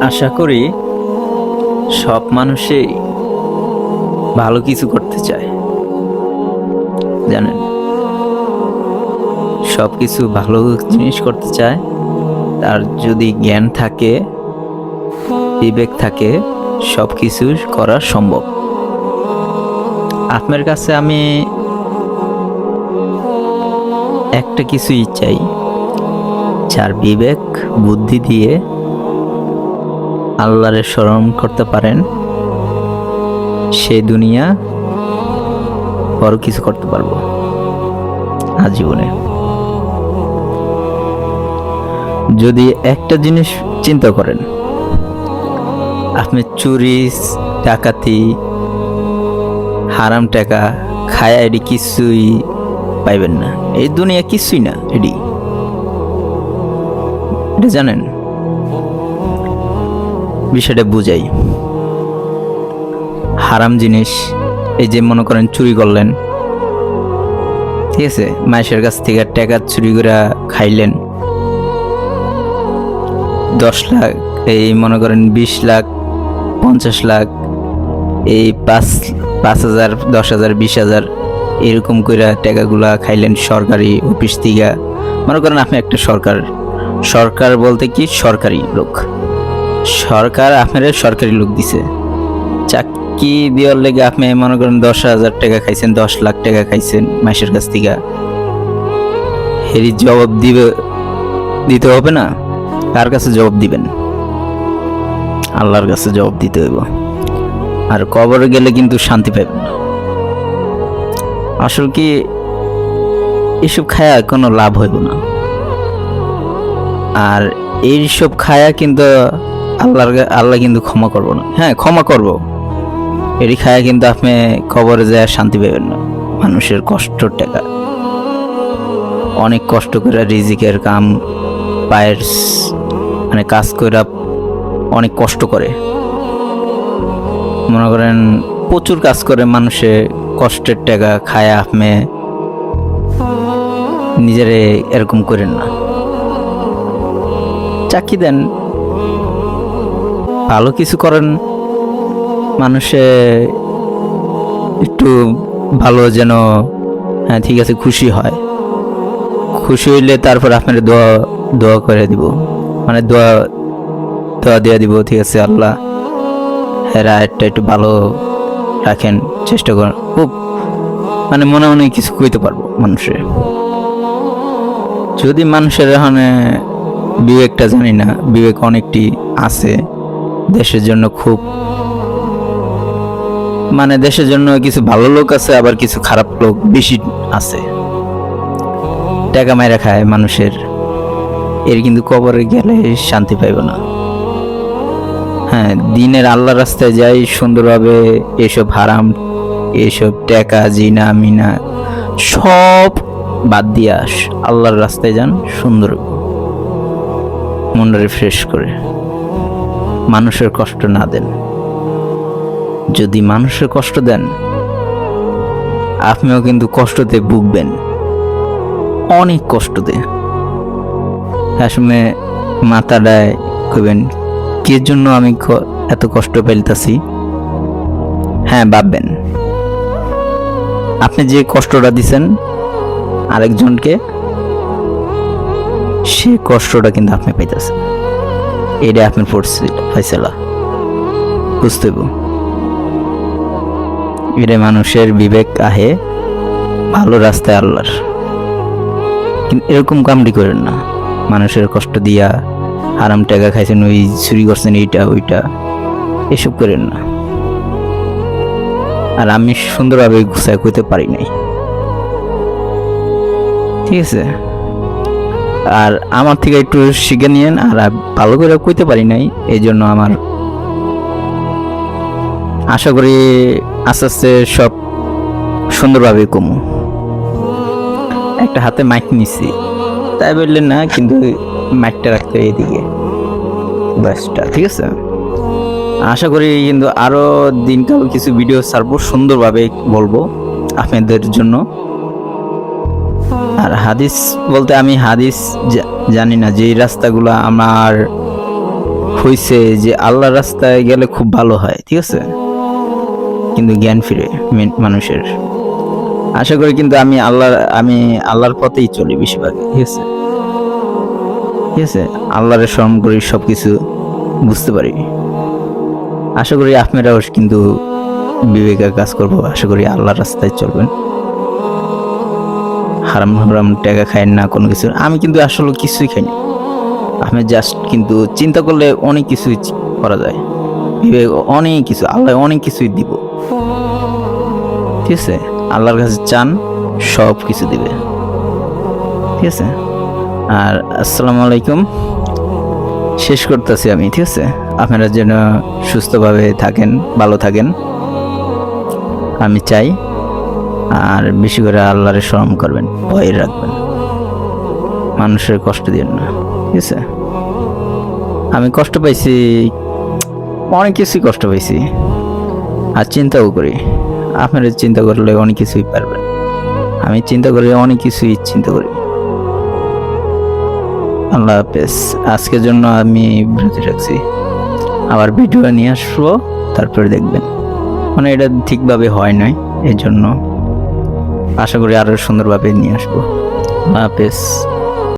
আশা করি সব মানুষই ভালো কিছু করতে চায়। জানেন? সব কিছু ভালো জিনিস করতে চায়। তার যদি জ্ঞান থাকে, বিবেক থাকে, সব কিছু করা সম্ভব। আপনার কাছে আমি একটা কিছুই চাই। যার বিবেক, বুদ্ধি দিয়ে আল্লাহরে স্মরণ করতে পারেন সে দুনিয়া বড় কিছু করতে পারব আজীবনে। যদি একটা জিনিস চিন্তা করেন, আপনি চুরি, ডাকাতি, হারাম টাকা, খায়া এটি কিছুই পাইবেন না। এই দুনিয়া কিছুই না এটি এটা জানেন? বিষয়টা বুঝাই। হারাম জিনিস, এই যে মনে করেন চুরি করলেন, ঠিক আছে? মাইশের কাছ থেকে টাকা চুরি করে খাইলেন। দশ লাখ, এই মনে করেন বিশ লাখ, পঞ্চাশ লাখ, এই পাঁচ পাঁচ হাজার, দশ হাজার, বিশ হাজার, এরকম করে টাকাগুলা খাইলেন সরকারি অফিস থেকে। মনে করেন আপনি একটা সরকার। সরকার বলতে কি? সরকারি লোক। সরকার আপনার সরকারি লোক দিছে। চাকরি দেওয়ার লেগে আপনি মনে করেন দশ হাজার টাকা খাইছেন, দশ লাখ টাকা খাইছেন মাসের কাছ থেকে। হেরি জবাব দিবে, দিতে হবে না। কার কাছে জবাব দিবেন? আল্লাহর কাছে জবাব দিতে হইব। আর কবরে গেলে কিন্তু শান্তি পাবেন আসল কি, এসব খায়া কোনো লাভ হইব না। আর এইসব খায়া কিন্তু আল্লাহর আল্লাহ কিন্তু ক্ষমা করব না। হ্যাঁ ক্ষমা করব। এটি খায়া কিন্তু আপনি কবরে যায় শান্তি পাবেন না। মানুষের কষ্টর টাকা। অনেক কষ্ট করে রিজিকের কাম, পায়ের মানে কাজ করে অনেক কষ্ট করে। মনে করেন, প্রচুর কাজ করে মানুষে কষ্টের টাকা খায় আপনি নিজেরে এরকম করেন না। চাকরি দেন ভালো কিছু করেন, মানুষে একটু ভালো যেন হ্যাঁ ঠিক আছে, খুশি হয়। খুশি হইলে তারপর আপনার দোয়া দোয়া করে দিব। মানে দোয়া দোয়া দিয়ে দিব, ঠিক আছে, আল্লাহ হ্যাঁ একটা একটু ভালো রাখেন, চেষ্টা করেন। খুব মানে মনে মনে কিছু কইতে পারব মানুষের যদি মানুষের এখানে বিবেকটা জানি না, বিবেক অনেকটি আছে। দেশের জন্য খুব মানে দেশের জন্য কিছু ভালো লোক আছে, আবার কিছু খারাপ লোক বেশি আছে। টাকা মাইরা খায় মানুষের, এর কিন্তু কবরে গেলে শান্তি পাইব না। হ্যাঁ দিনের আল্লাহ রাস্তায় যাই, সুন্দরভাবে এসব হারাম, এসব টাকা, জিনা, মিনা, সব বাদ দিয়ে আস। আল্লাহর রাস্তায় যান, সুন্দর মনটা রিফ্রেশ করে। মানুষের কষ্ট না দেন। যদি মানুষের কষ্ট দেন, আপনিও কিন্তু কষ্টতে ভুগবেন। অনেক কষ্টতে। আসলে মাথাটায় কইবেন, কে জন্য আমি এত কষ্ট পেলতাছি? হ্যাঁ ভাববেন। আপনি যে কষ্টটা দিছেন আরেকজনকে, সে কষ্টটা কিন্তু আপনি পাইতেছেন। এটা আপনার ফয়সলা। বুঝতে এটা মানুষের বিবেক আহে, ভালো রাস্তায় আল্লাহর। কিন্তু এরকম কামড়ি করেন না। মানুষের কষ্ট দিয়া হারাম টাকা খাইছেন, ওই চুরি করছেন, এইটা, ওইটা। এসব করেন না। আর আমি সুন্দরভাবে গুছায় কইতে পারি নাই। ঠিক আছে? আর আমার থেকে একটু শিখে নিয়েন আর ভালো করে কইতে পারি নাই এই জন্য আমার আশা করি আস্তে আস্তে সব সুন্দরভাবে কমু। একটা হাতে মাইক নিছি। তাই বললেন না, কিন্তু মাইকটা রাখতে এদিকে। ব্যাসটা, ঠিক আছে? আশা করি কিন্তু আরও দিনকাল কিছু ভিডিও ছাড়বো, সুন্দরভাবে বলব আপনাদের জন্য। আর হাদিস বলতে আমি হাদিস জানি না। যে এই রাস্তাগুলো আমার হইছে যে আল্লাহর রাস্তায় গেলে খুব ভালো হয়, ঠিক আছে? কিন্তু জ্ঞান ফিরে মেন- মানুষের। আশা করি কিন্তু আমি আল্লাহর আমি আল্লাহর পথেই চলি বেশিরভাগ, ঠিক আছে? ঠিক আছে? আল্লাহর স্মরণ করি সব কিছু বুঝতে পারি। আশা করি আপনারাও কিন্তু বিবেকের কাজ করব। আশা করি আল্লাহর রাস্তায় চলবেন। হারাম হারাম টাকা খায় না, কোনো কিছু। আমি কিন্তু আসলে কিছুই খাইনি। আমি জাস্ট কিন্তু চিন্তা করলে অনেক কিছুই করা যায়। অনেক কিছু, আল্লাহ অনেক কিছুই দিব। ঠিক আছে? আল্লাহর কাছে চান, সব কিছু দিবে। ঠিক আছে? আর আসসালামু আলাইকুম। শেষ করতেছি আমি, ঠিক আছে? আপনারা যেন সুস্থভাবে থাকেন, ভালো থাকেন। আমি চাই আর বেশি করে আল্লাহরে স্মরণ করবেন, ভয় রাখবেন। মানুষের কষ্ট দিন না, ঠিক আছে? আমি কষ্ট পাইছি, অনেক কিছুই কষ্ট পাইছি। আর চিন্তাও করি, আপনারা চিন্তা করলে অনেক কিছুই পারবেন। আমি চিন্তা করি অনেক কিছুই চিন্তা করি। আল্লাহ হাফেজ, আজকের জন্য আমি বিরতি রাখছি। আবার ভিডিও নিয়ে আসব, তারপরে দেখবেন। মানে এটা ঠিকভাবে হয় নাই এই জন্য আশা করি আরও সুন্দরভাবে নিয়ে আসব। হাফেজ।